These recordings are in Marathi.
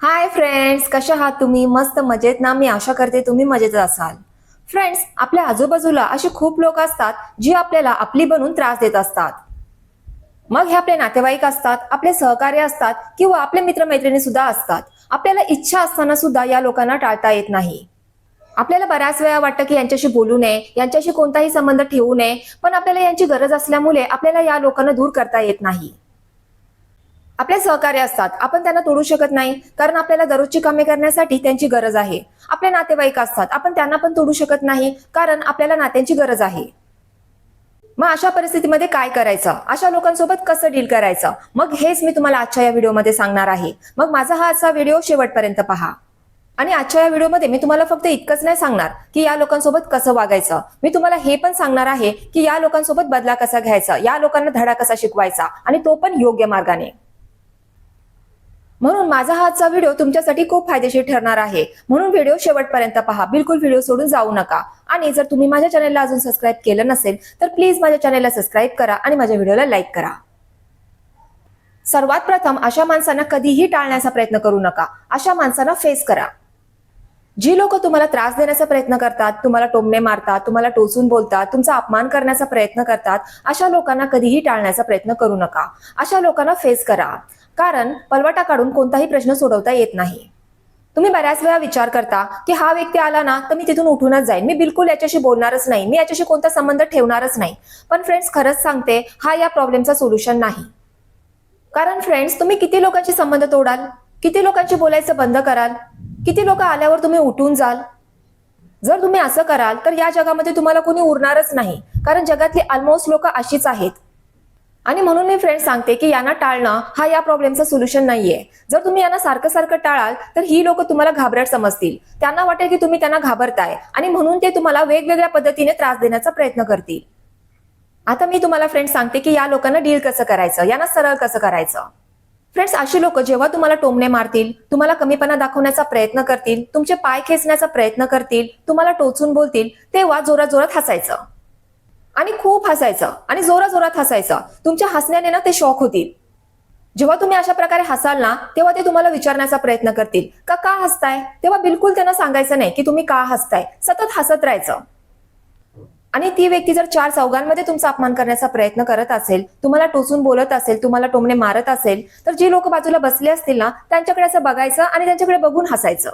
हाय फ्रेंड्स कशा आहात तुम्ही? मस्त मजेत ना? मी आशा करते तुम्ही मजेत असाल. फ्रेंड्स आपल्या आजूबाजूला असे खूप लोक असतात जे आपल्याला आपली बनून त्रास देत असतात. मग हे आपले नातेवाईक असतात आपले सहकार्य असतात किंवा आपले मित्रमैत्रिणी सुद्धा असतात. आपल्याला इच्छा असताना सुद्धा या लोकांना टाळता येत नाही. आपल्याला बऱ्याच वेळा वाटतं की यांच्याशी बोलू नये यांच्याशी कोणताही संबंध ठेवू नये पण आपल्याला यांची गरज असल्यामुळे आपल्याला या लोकांना दूर करता येत नाही. आपल्या सहकार्य असतात. आपण त्यांना तोडू शकत नाही. कारण आपल्याला दररोजची कामे करण्यासाठी त्यांची गरज आहे. आपले नातेवाईक असतात. आपण त्यांना पण तोडू शकत नाही. कारण आपल्याला नात्यांची गरज आहे. मग अशा परिस्थितीमध्ये काय करायचं? अशा लोकांसोबत कसं डील करायचं? मग हेच मी तुम्हाला आजच्या या व्हिडिओमध्ये सांगणार आहे. मग माझा हा असा व्हिडिओ शेवटपर्यंत पहा. आणि आजच्या या व्हिडिओमध्ये मी तुम्हाला फक्त इतकंच नाही सांगणार की या लोकांसोबत कसं वागायचं. मी तुम्हाला हे पण सांगणार आहे की या लोकांसोबत बदला कसा घ्यायचा? या लोकांना धडा कसा शिकवायचा? आणि तो पण योग्य मार्गाने. म्हणून माझा हा आजचा व्हिडिओ तुमच्यासाठी खूप फायदेशीर ठरणार आहे. म्हणून व्हिडिओ शेवटपर्यंत पहा. बिलकुल व्हिडिओ सोडून जाऊ नका. आणि जर तुम्ही माझ्या चॅनलला अजून सबस्क्राईब केलं नसेल तर प्लीज माझ्या चॅनलला सबस्क्राईब करा आणि माझ्या व्हिडिओला लाईक करा. सर्वात प्रथम अशा माणसांना कधीही टाळण्याचा प्रयत्न करू नका. अशा माणसांना फेस करा. जी लोक तुम्हाला त्रास देण्याचा प्रयत्न करतात तुम्हाला टोमणे मारतात तुम्हाला टोचून बोलतात तुमचा अपमान करण्याचा प्रयत्न करतात अशा लोकांना कधीही टाळण्याचा प्रयत्न करू नका. अशा लोकांना फेस करा. कारण पलवाटा काढून कोणताही प्रश्न सोडवता येत नाही. तुम्ही बऱ्याच वेळा विचार करता की हा व्यक्ती आला ना तर मी तिथून उठूनच जाईन. मी बिलकुल याच्याशी बोलणारच नाही. मी याच्याशी कोणता संबंध ठेवणारच नाही. पण फ्रेंड्स खरंच सांगते हा या प्रॉब्लेमचा सोल्युशन नाही. कारण फ्रेंड्स तुम्ही किती लोकांशी संबंध तोडाल? किती लोकांशी बोलायचं बंद कराल? किती लोक आल्यावर तुम्ही उठून जाल? जर तुम्ही असं कराल तर या जगामध्ये तुम्हाला कोणी उरणारच नाही. कारण जगातली ऑलमोस्ट लोक अशीच आहेत. आणि म्हणून मी फ्रेंड सांगते की यांना टाळणं हा या प्रॉब्लेमचा सोल्युशन नाहीये. जर तुम्ही यांना सारखं सारखं टाळाल तर ही लोक तुम्हाला घाबरट समजतील. त्यांना वाटेल की तुम्ही त्यांना घाबरताय. आणि म्हणून ते तुम्हाला वेगवेगळ्या पद्धतीने त्रास देण्याचा प्रयत्न करतील. आता मी तुम्हाला फ्रेंड सांगते की या लोकांना डील कसं करायचं? यांना सरळ कसं करायचं? फ्रेंड्स अशी लोक जेव्हा तुम्हाला टोमणे मारतील तुम्हाला कमीपणा दाखवण्याचा प्रयत्न करतील तुमचे पाय खेचण्याचा प्रयत्न करतील तुम्हाला टोचून बोलतील तेव्हा जोराजोरात जोरात हसायचं. आणि खूप हसायचं. आणि जोराजोरात जोरात हसायचं. तुमच्या हसण्याने ना ते शॉक होतील. जेव्हा तुम्ही अशा प्रकारे हसाल ना तेव्हा ते तुम्हाला विचारण्याचा प्रयत्न करतील. का का हसताय? तेव्हा बिलकुल त्यांना सांगायचं नाही की तुम्ही का हसताय. सतत हसत राहायचं. आणि ती व्यक्ती जर चार चौघांमध्ये तुमचा अपमान करण्याचा प्रयत्न करत असेल तुम्हाला टोचून बोलत असेल तुम्हाला टोमणे मारत असेल तर जी लोक बाजूला बसले असतील ना त्यांच्याकडे असं बघायचं आणि त्यांच्याकडे बघून हसायचं.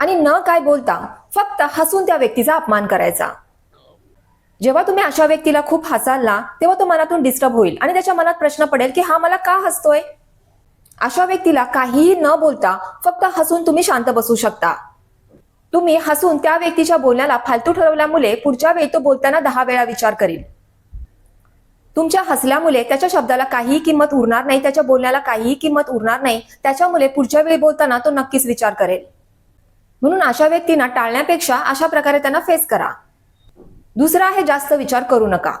आणि न काय बोलता फक्त हसून त्या व्यक्तीचा अपमान करायचा. जेव्हा तुम्ही अशा व्यक्तीला खूप हसाल ना तेव्हा तो मनातून डिस्टर्ब होईल आणि त्याच्या मनात प्रश्न पडेल की हा मला का हसतोय? अशा व्यक्तीला काहीही न बोलता फक्त हसून तुम्ही शांत बसू शकता. तुम्ही हसून त्या व्यक्तीच्या बोलण्याला फालतू ठरवल्यामुळे पुढच्या वेळी तो बोलताना दहा वेळा विचार करील. तुमच्या हसल्यामुळे त्याच्या शब्दाला काहीही किंमत उरणार नाही त्याच्या बोलण्याला काहीही किंमत उरणार नाही त्याच्यामुळे पुढच्या वेळी बोलताना तो नक्कीच विचार करेल. म्हणून अशा व्यक्तींना टाळण्यापेक्षा अशा प्रकारे त्यांना फेस करा. दुसरा आहे जास्त विचार करू नका.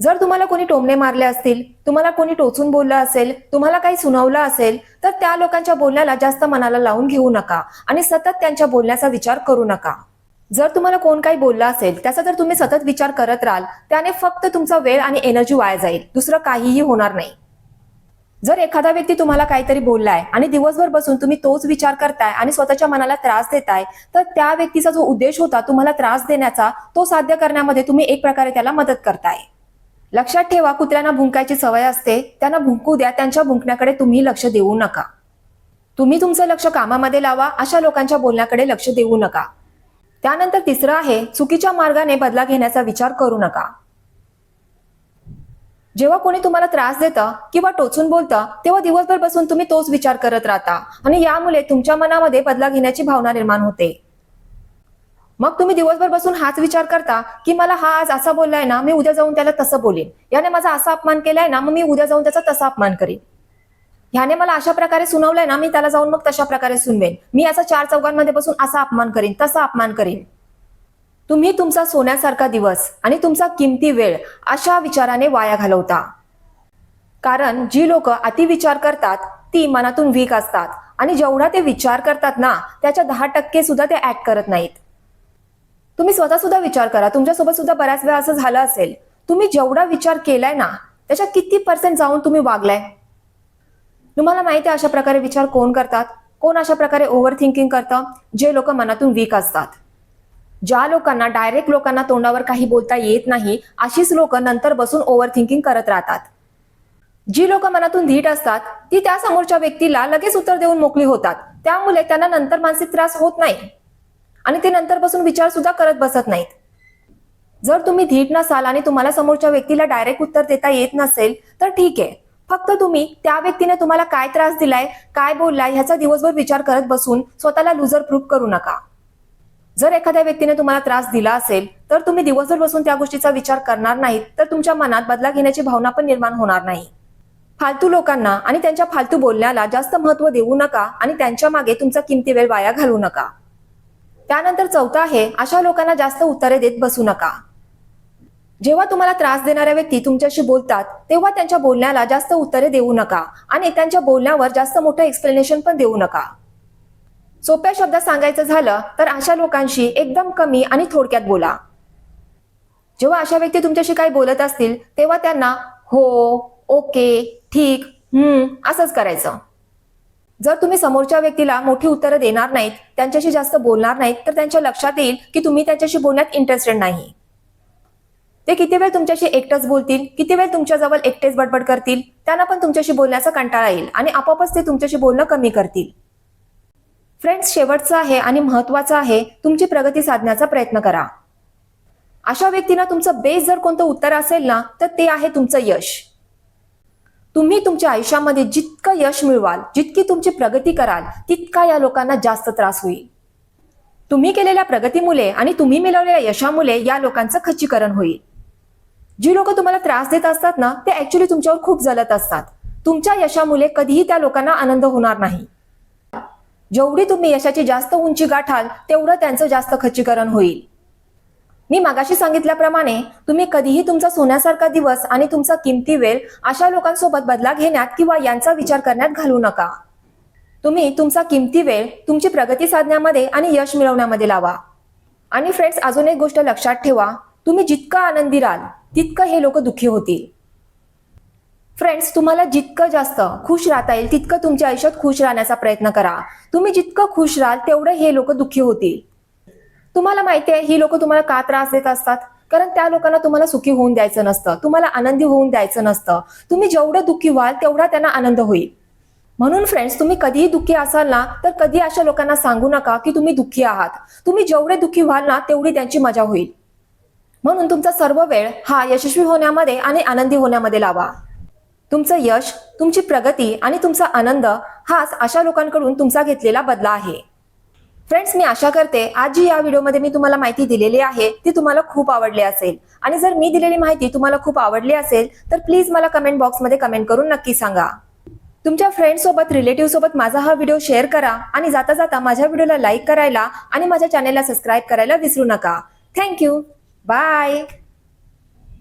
जर तुम्हाला कोणी टोमणे मारले असतील तुम्हाला कोणी टोचून बोललं असेल तुम्हाला काही सुनावलं असेल तर त्या लोकांच्या बोलण्याला जास्त मनाला लावून घेऊ नका आणि सतत त्यांच्या बोलण्याचा विचार करू नका. जर तुम्हाला कोण काही बोललं असेल त्याचा जर तुम्ही सतत विचार करत राहाल त्याने फक्त तुमचा वेळ आणि एनर्जी वाया जाईल दुसरं काहीही होणार नाही. जर एखादा व्यक्ती तुम्हाला काहीतरी बोललाय आणि दिवसभर बसून तुम्ही तोच विचार करताय आणि स्वतःच्या मनाला त्रास देताय तर त्या व्यक्तीचा जो उद्देश होता तुम्हाला त्रास देण्याचा तो साध्य करण्यामध्ये तुम्ही एक प्रकारे त्याला मदत करताय. लक्षात ठेवा कुत्र्यांना भुंकायची सवय असते त्यांना भुंकू द्या त्यांच्या भुंकण्याकडे तुम्ही लक्ष देऊ नका. तुम्ही तुमचं लक्ष कामामध्ये लावा अशा लोकांच्या बोलण्याकडे लक्ष देऊ नका. त्यानंतर तिसरं आहे चुकीच्या मार्गाने बदला घेण्याचा विचार करू नका. जेव्हा कोणी तुम्हाला त्रास देतं किंवा टोचून बोलतं तेव्हा दिवसभर बसून तुम्ही तोच विचार करत राहता. आणि यामुळे तुमच्या मनामध्ये बदला घेण्याची भावना निर्माण होते. मग तुम्ही दिवसभर बसून हाच विचार करता की मला हा आज असा बोललाय ना मी उद्या जाऊन त्याला तसं बोलेन. याने माझा असा अपमान केलाय ना मग मी उद्या जाऊन त्याचा तसा अपमान करेन. ह्याने मला अशा प्रकारे सुनावलंय ना मी त्याला जाऊन मग तशा प्रकारे सुनवेन. मी असा चार चौघांमध्ये बसून असा अपमान करीन तसा अपमान करीन. तुम्ही तुमचा सोन्यासारखा दिवस आणि तुमचा किमती वेळ अशा विचाराने वाया घालवता. कारण जी लोक अतिविचार करतात ती मनातून वीक असतात. आणि जेवढा ते विचार करतात ना त्याच्या दहा टक्के सुद्धा ते ऍक्ट करत नाहीत. तुम्ही स्वतः सुद्धा विचार करा. तुमच्यासोबत सुद्धा बऱ्याच वेळा असं झालं असेल. तुम्ही जेवढा विचार केलाय ना त्याच्या किती पर्सेंट जाऊन तुम्ही वागलाय? तुम्हाला माहिती आहे अशा प्रकारे विचार कोण करतात? कोण अशा प्रकारे ओव्हर थिंकिंग करतं? जे लोक मनातून वीक असतात. ज्या लोकांना डायरेक्ट लोकांना तोंडावर काही बोलता येत नाही अशीच लोक नंतर बसून ओव्हर थिंकिंग करत राहतात. जी लोक मनातून धीट असतात ती त्या समोरच्या व्यक्तीला लगेच उत्तर देऊन मोकळी होतात. त्यामुळे त्यांना नंतर मानसिक त्रास होत नाही. आणि ते नंतरपासून विचार सुद्धा करत बसत नाहीत. जर तुम्ही धीट नसाल आणि तुम्हाला समोरच्या व्यक्तीला डायरेक्ट उत्तर देता येत नसेल तर ठीक आहे. फक्त तुम्ही त्या व्यक्तीने तुम्हाला काय त्रास दिलाय काय बोललाय ह्याचा दिवसभर विचार करत बसून स्वतःला लुजर प्रूफ करू नका. जर एखाद्या व्यक्तीने तुम्हाला त्रास दिला असेल तर तुम्ही दिवसभर बसून त्या गोष्टीचा विचार करणार नाहीत तर तुमच्या मनात बदला घेण्याची भावना पण निर्माण होणार नाही. फालतू लोकांना आणि त्यांच्या फालतू बोलण्याला जास्त महत्त्व देऊ नका आणि त्यांच्या मागे तुमचा किमती वेळ वाया घालू नका. त्यानंतर चौथा आहे अशा लोकांना जास्त उत्तरे देत बसू नका. जेव्हा तुम्हाला त्रास देणाऱ्या व्यक्ती तुमच्याशी बोलतात तेव्हा त्यांच्या बोलण्याला जास्त उत्तरे देऊ नका आणि त्यांच्या बोलण्यावर जास्त मोठं एक्सप्लेनेशन पण देऊ नका. सोप्या शब्दात सांगायचं झालं तर अशा लोकांशी एकदम कमी आणि थोडक्यात बोला. जेव्हा अशा व्यक्ती तुमच्याशी काही बोलत असतील तेव्हा त्यांना हो ओके ठीक हम्म असंच करायचं. जर तुम्ही समोरच्या व्यक्तीला मोठी उत्तरं देणार नाहीत त्यांच्याशी जास्त बोलणार नाहीत तर त्यांच्या लक्षात येईल की तुम्ही त्यांच्याशी बोलण्यात इंटरेस्टेड नाही. ते किती वेळ तुमच्याशी एकटंच बोलतील किती वेळ तुमच्याजवळ एकटेच बडबड करतील त्यांना पण तुमच्याशी बोलण्याचा कंटाळा येईल आणि आपोआपच ते तुमच्याशी बोलणं कमी करतील. फ्रेंड्स शेवटचं आहे आणि महत्वाचं आहे तुमची प्रगती साधण्याचा प्रयत्न करा. अशा व्यक्तींना तुमचं बेस जर कोणतं उत्तर असेल ना तर ते आहे तुमचं यश. तुम्ही तुमच्या आयुष्यामध्ये जितकं यश मिळवाल जितकी तुमची प्रगती कराल तितका या लोकांना जास्त त्रास होईल. तुम्ही केलेल्या प्रगतीमुळे आणि तुम्ही मिळवलेल्या यशामुळे या लोकांचं खच्चीकरण होईल. जी लोक तुम्हाला त्रास देत असतात ना ते ऍक्च्युली तुमच्यावर खूप जलत असतात. तुमच्या यशामुळे कधीही त्या लोकांना आनंद होणार नाही. जेवढी तुम्ही यशाची जास्त उंची गाठाल तेवढं त्यांचं जास्त खच्चीकरण होईल. मी मागाशी सांगितल्याप्रमाणे तुम्ही कधीही तुमचा सोन्यासारखा दिवस आणि तुमचा किमती वेळ अशा लोकांसोबत बदला घेण्यात किंवा यांचा विचार करण्यात घालू नका. तुम्ही तुमचा किमती वेळ तुमची प्रगती साधण्यामध्ये आणि यश मिळवण्यामध्ये लावा. आणि फ्रेंड्स अजून एक गोष्ट लक्षात ठेवा. तुम्ही जितकं आनंदी राहाल तितकं हे लोक दुःखी होतील. फ्रेंड्स तुम्हाला जितकं जास्त खुश राहता येईल तितकं तुमच्या आयुष्यात खुश राहण्याचा प्रयत्न करा. तुम्ही जितकं खुश राहाल तेवढं हे लोक दुःखी होतील. तुम्हाला माहिती आहे ही लोक तुम्हाला का त्रास देत असतात? कारण त्या लोकांना तुम्हाला सुखी होऊन द्यायचं नसतं. तुम्हाला आनंदी होऊन द्यायचं नसतं. तुम्ही जेवढं दुःखी व्हाल तेवढा त्यांना आनंद होईल. म्हणून फ्रेंड्स तुम्ही कधीही दुःखी असाल ना तर कधी अशा लोकांना सांगू नका की तुम्ही दुःखी आहात. तुम्ही जेवढे दुःखी व्हाल ना तेवढी त्यांची मजा होईल. म्हणून तुमचा सर्व वेळ हा यशस्वी होण्यामध्ये आणि आनंदी होण्यामध्ये लावा. तुमचं यश तुमची प्रगती आणि तुमचा आनंद हाच अशा लोकांकडून तुमचा घेतलेला बदला आहे. फ्रेंड्स मी आशा करते आज जी या व्हिडिओमध्ये मी तुम्हाला माहिती दिलेली आहे ती तुम्हाला खूप आवडली असेल. आणि जर मी दिलेली माहिती तुम्हाला खूप आवडली असेल तर प्लीज मला कमेंट बॉक्समध्ये कमेंट करून नक्की सांगा. तुमच्या फ्रेंड सोबत रिलेटिव्ह सोबत माझा हा व्हिडिओ शेअर करा आणि जाता जाता माझ्या व्हिडिओला लाईक करायला आणि माझ्या चॅनेलला सबस्क्राईब करायला विसरू नका. Thank you bye